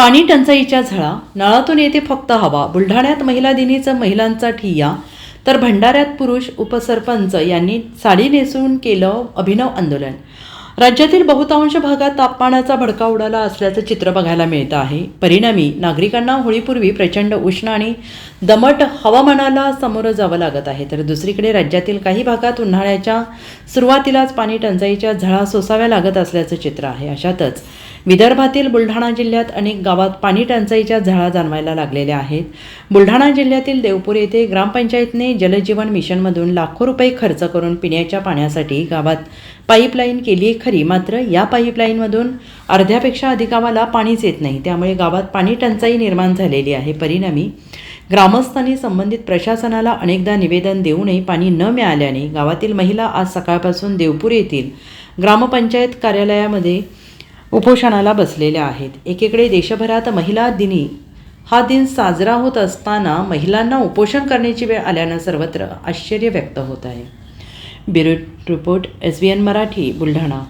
पाणी टंचाईच्या झळा नळातून येते फक्त हवा बुलढाण्यात महिला दिनीचं महिलांचा ठिय्या तर भंडाऱ्यात पुरुष उपसरपंच यांनी साडी नेसून केलं अभिनव आंदोलन. राज्यातील बहुतांश भागात तापमानाचा भडका उडाला असल्याचं चित्र बघायला मिळतं आहे. परिणामी नागरिकांना होळीपूर्वी प्रचंड उष्ण आणि दमट हवामानाला सामोरं जावं लागत आहे. तर दुसरीकडे राज्यातील काही भागात उन्हाळ्याच्या सुरुवातीलाच पाणी टंचाईच्या झळा सोसाव्या लागत असल्याचं चित्र आहे. अशातच विदर्भातील बुलढाणा जिल्ह्यात अनेक गावात पाणी टंचाईच्या झळा जाणवायला लागलेल्या आहेत. बुलढाणा जिल्ह्यातील देवपूर येथे ग्रामपंचायतने जलजीवन मिशनमधून लाखो रुपये खर्च करून पिण्याच्या पाण्यासाठी गावात पाईपलाईन केली आहे खरी. मात्र या पाईपलाईनमधून अर्ध्यापेक्षा अधिक गावाला पाणीच येत नाही. त्यामुळे गावात पाणी टंचाई निर्माण झालेली आहे. परिणामी ग्रामस्थांनी संबंधित प्रशासनाला अनेकदा निवेदन देऊनही पाणी न मिळाल्याने गावातील महिला आज सकाळपासून देवपूर येथील ग्रामपंचायत कार्यालयामध्ये उपोषणाला बसलेल्या आहेत. एकीकडे देशभरात महिला दिनी हा दिन साजरा होत असताना महिलांना उपोषण करण्याची वेळ आल्यानं सर्वत्र आश्चर्य व्यक्त होत आहे. Bureau report S B N Marathi Buldhana.